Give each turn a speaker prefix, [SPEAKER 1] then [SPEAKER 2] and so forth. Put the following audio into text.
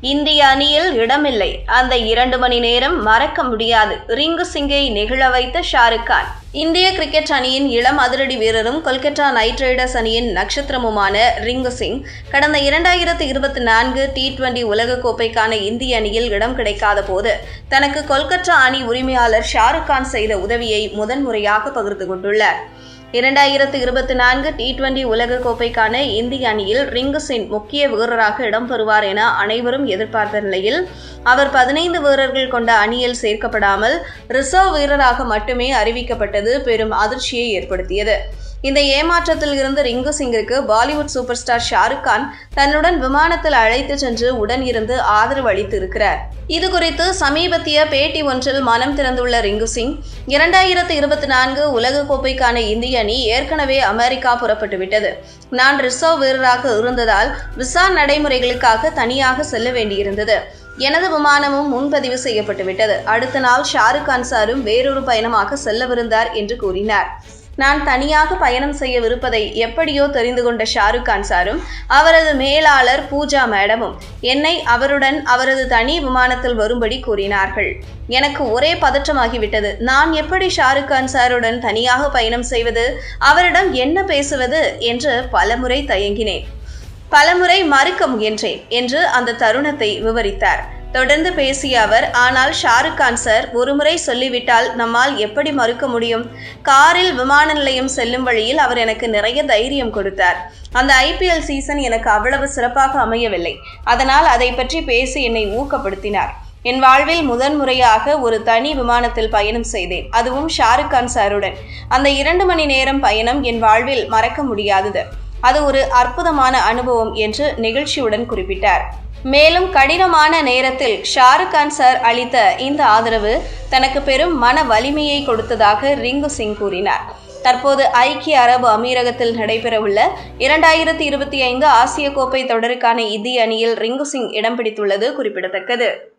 [SPEAKER 1] இந்திய அணியில் இடமில்லை. அந்த இரண்டு மணி நேரம் மறக்க முடியாது. ரிங்கு சிங்கை நெகிழ வைத்த ஷாருக் கான். இந்திய கிரிக்கெட் அணியின் இளம் அதிரடி வீரரும் கொல்கத்தா நைட் ரைடர்ஸ் அணியின் நட்சத்திரமுமான ரிங்கு சிங் கடந்த இரண்டாயிரத்து இருபத்தி நான்கு டி டுவெண்டி உலகக்கோப்பைக்கான இந்திய அணியில் இடம் கிடைக்காத போது தனக்கு கொல்கத்தா அணி உரிமையாளர் ஷாருக் கான் செய்த உதவியை முதன்முறையாக பகிர்ந்து கொண்டுள்ளார். இரண்டாயிரத்து இருபத்தி நான்கு டி டுவெண்டி உலகக்கோப்பைக்கான இந்திய அணியில் ரிங்கு சிங் முக்கிய வீரராக இடம்பெறுவார் என அனைவரும் எதிர்பார்த்த நிலையில் அவர் பதினைந்து வீரர்கள் கொண்ட அணியில் சேர்க்கப்படாமல் ரிசர்வ் வீரராக மட்டுமே அறிவிக்கப்பட்டது பெரும் அதிர்ச்சியை ஏற்படுத்தியது. இந்த ஏமாற்றத்தில் இருந்து ரிங்கு சிங்கிற்கு Bollywood super star Shahrukh Khan தன்னுடன் விமானத்தில் அழைத்து சென்று உடன் இருந்து ஆதரவு அளித்து இருக்கிறார் இது குறித்து சமீபத்திய பேட்டி ஒன்றில் மனம் திறந்துள்ள ரிங்கு சிங் இரண்டாயிரத்து இருபத்தி நான்கு உலகக்கோப்பைக்கான இந்திய அணி ஏற்கனவே அமெரிக்கா புறப்பட்டு விட்டது நான் ரிசர்வ் வீரராக இருந்ததால் விசா நடைமுறைகளுக்காக தனியாக செல்ல வேண்டியிருந்தது. எனது விமானமும் முன்பதிவு செய்யப்பட்டு விட்டது அடுத்த நாள் ஷாருக் கான் சாரும் வேறொரு பயணமாக செல்லவிருந்தார் என்று கூறினார். நான் தனியாக பயணம் செய்யவிருப்பதை எப்படியோ தெரிந்து கொண்ட ஷாருக் கான் சாரும் அவரது மேலாளர் பூஜா மேடமும் என்னை அவருடன் அவரது தனி விமானத்தில் வரும்படி கூறினார்கள். எனக்கு ஒரே பதற்றமாகிவிட்டது. நான் எப்படி ஷாருக் கான் சாருடன் தனியாக பயணம் செய்வது அவரிடம் என்ன பேசுவது என்று பலமுறை தயங்கினேன். பலமுறை மறுக்க முயன்றேன் என்று அந்த தருணத்தை விவரித்தார். தொடர்ந்து பேசிய அவர் ஆனால் ஷாருக் கான் சார் ஒருமுறை சொல்லிவிட்டால் நம்மால் எப்படி மறுக்க முடியும்? காரில் விமான நிலையம் செல்லும் வழியில் அவர் எனக்கு நிறைய தைரியம் கொடுத்தார். அந்த ஐபிஎல் சீசன் எனக்கு அவ்வளவு சிறப்பாக அமையவில்லை. அதனால் அதை பற்றி பேசி என்னை ஊக்கப்படுத்தினார். என் வாழ்வில் முதன்முறையாக ஒரு தனி விமானத்தில் பயணம் செய்தேன். அதுவும் ஷாருக் கான் சாருடன். அந்த இரண்டு மணி நேரம் பயணம் என் வாழ்வில் மறக்க முடியாதது. அது ஒரு அற்புதமான அனுபவம் என்று நிகழ்ச்சியுடன் குறிப்பிட்டார். மேலும் கடினமான நேரத்தில் ஷாருக் கான் சார் அளித்த இந்த ஆதரவு தனக்கு பெரும் மன வலிமையை கொடுத்ததாக ரிங்கு சிங் கூறினார். தற்போது ஐக்கிய அரபு அமீரகத்தில் நடைபெறவுள்ள இரண்டாயிரத்தி இருபத்தி ஐந்து ஆசிய கோப்பை தொடருக்கான இந்திய அணியில் ரிங்கு சிங் இடம் பிடித்துள்ளது குறிப்பிடத்தக்கது.